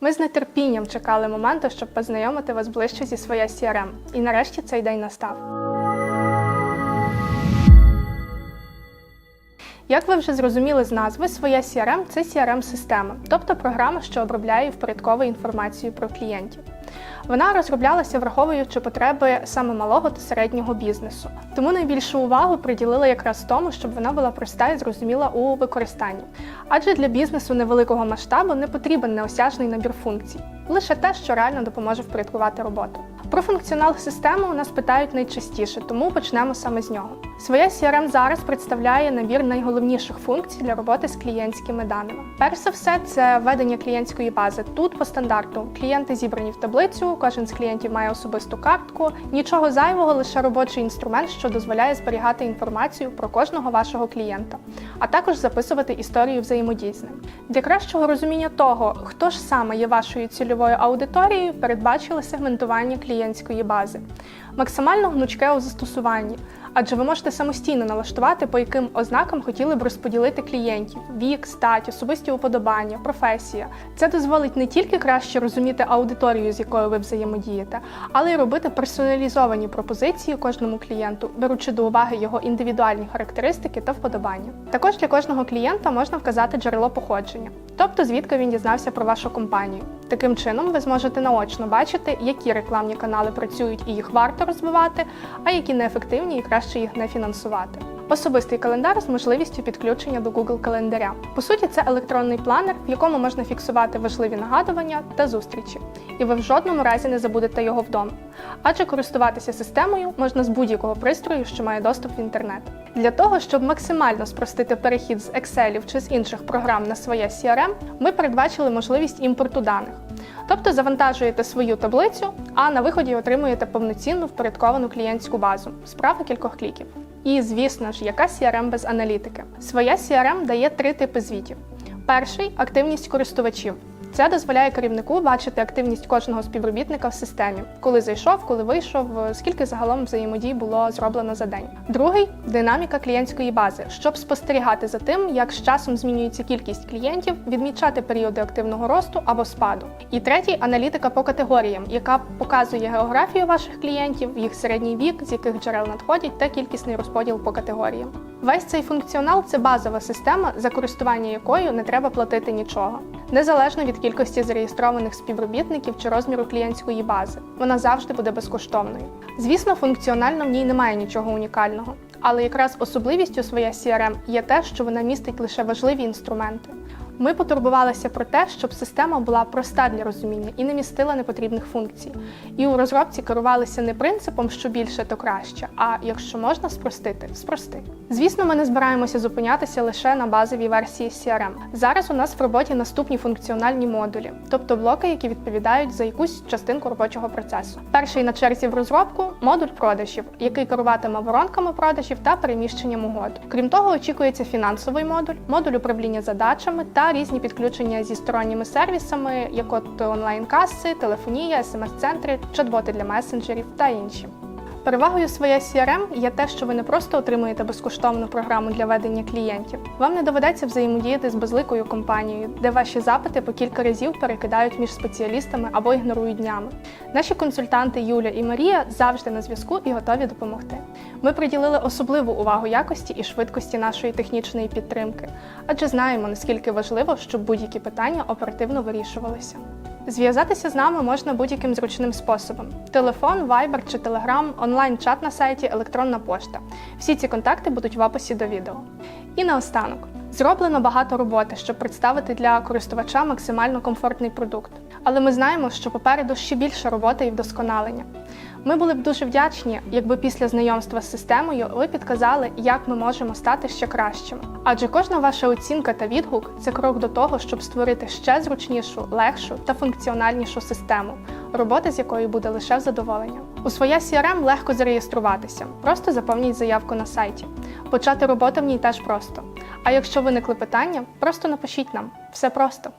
Ми з нетерпінням чекали моменту, щоб познайомити вас ближче зі своя CRM. І нарешті цей день настав. Як ви вже зрозуміли з назви, своя CRM – це CRM-система, тобто програма, що обробляє і впорядковує інформацію про клієнтів. Вона розроблялася, враховуючи потреби саме малого та середнього бізнесу. Тому найбільшу увагу приділили якраз тому, щоб вона була проста і зрозуміла у використанні. Адже для бізнесу невеликого масштабу не потрібен неосяжний набір функцій, лише те, що реально допоможе впорядкувати роботу. Про функціонал системи у нас питають найчастіше, тому почнемо саме з нього. Своя CRM зараз представляє набір найголовніших функцій для роботи з клієнтськими даними. Перш за все, це ведення клієнтської бази. Тут по стандарту клієнти зібрані в таблицю, кожен з клієнтів має особисту картку. Нічого зайвого, лише робочий інструмент, що дозволяє зберігати інформацію про кожного вашого клієнта, а також записувати історію взаємодій з ним. Для кращого розуміння того, хто ж саме є вашою цільовою аудиторією, передбачили сегментування клієнтської бази. Максимально гнучке у застосуванні, адже ви можете самостійно налаштувати, по яким ознакам хотіли б розподілити клієнтів: вік, стать, особисті уподобання, професія. Це дозволить не тільки краще розуміти аудиторію, з якою ви взаємодієте, але й робити персоналізовані пропозиції кожному клієнту, беручи до уваги його індивідуальні характеристики та вподобання. Також для кожного клієнта можна вказати джерело походження, тобто звідки він дізнався про вашу компанію. Таким чином, ви зможете наочно бачити, які рекламні канали працюють і їх варто розвивати, а які неефективні і краще їх не фінансувати. Особистий календар з можливістю підключення до Google календаря. По суті, це електронний планер, в якому можна фіксувати важливі нагадування та зустрічі, і ви в жодному разі не забудете його вдома. Адже користуватися системою можна з будь-якого пристрою, що має доступ в інтернет. Для того, щоб максимально спростити перехід з Excel чи з інших програм на своє CRM, ми передбачили можливість імпорту даних. Тобто завантажуєте свою таблицю, а на виході отримуєте повноцінну впорядковану клієнтську базу справа кількох кліків. І, звісно ж, яка CRM без аналітики? Своя CRM дає три типи звітів. Перший активність користувачів. Це дозволяє керівнику бачити активність кожного співробітника в системі, коли зайшов, коли вийшов, скільки загалом взаємодій було зроблено за день. Другий динаміка клієнтської бази, щоб спостерігати за тим, як з часом змінюється кількість клієнтів, відмічати періоди активного росту або спаду. І третій аналітика по категоріям, яка показує географію ваших клієнтів, їх середній вік, з яких джерел надходять, та кількісний розподіл по категоріям. Весь цей функціонал це базова система, за користування якою не треба платити нічого, незалежно від кількості зареєстрованих співробітників чи розміру клієнтської бази. Вона завжди буде безкоштовною. Звісно, функціонально в ній немає нічого унікального, але якраз особливістю своя CRM є те, що вона містить лише важливі інструменти. Ми потурбувалися про те, щоб система була проста для розуміння і не містила непотрібних функцій. І у розробці керувалися не принципом, що більше, то краще, а якщо можна спростити, спрости. Звісно, ми не збираємося зупинятися лише на базовій версії CRM. Зараз у нас в роботі наступні функціональні модулі, тобто блоки, які відповідають за якусь частинку робочого процесу. Перший на черзі в розробку модуль продажів, який керуватиме воронками продажів та переміщенням угод. Крім того, очікується фінансовий модуль, модуль управління задачами та різні підключення зі сторонніми сервісами, як от онлайн-каси, телефонія, смс-центри, чат-боти для месенджерів та інші. Перевагою своя CRM є те, що ви не просто отримуєте безкоштовну програму для ведення клієнтів. Вам не доведеться взаємодіяти з безликою компанією, де ваші запити по кілька разів перекидають між спеціалістами або ігнорують днями. Наші консультанти Юля і Марія завжди на зв'язку і готові допомогти. Ми приділили особливу увагу якості і швидкості нашої технічної підтримки, адже знаємо, наскільки важливо, щоб будь-які питання оперативно вирішувалися. Зв'язатися з нами можна будь-яким зручним способом: телефон, вайбер чи телеграм, онлайн-чат на сайті, електронна пошта. Всі ці контакти будуть в описі до відео. І наостанок. Зроблено багато роботи, щоб представити для користувача максимально комфортний продукт. Але ми знаємо, що попереду ще більше роботи і вдосконалення. Ми були б дуже вдячні, якби після знайомства з системою ви підказали, як ми можемо стати ще кращими. Адже кожна ваша оцінка та відгук це крок до того, щоб створити ще зручнішу, легшу та функціональнішу систему, робота з якою буде лише в задоволення. У своя CRM легко зареєструватися, просто заповніть заявку на сайті. Почати роботу в ній теж просто. А якщо виникли питання, просто напишіть нам. Все просто.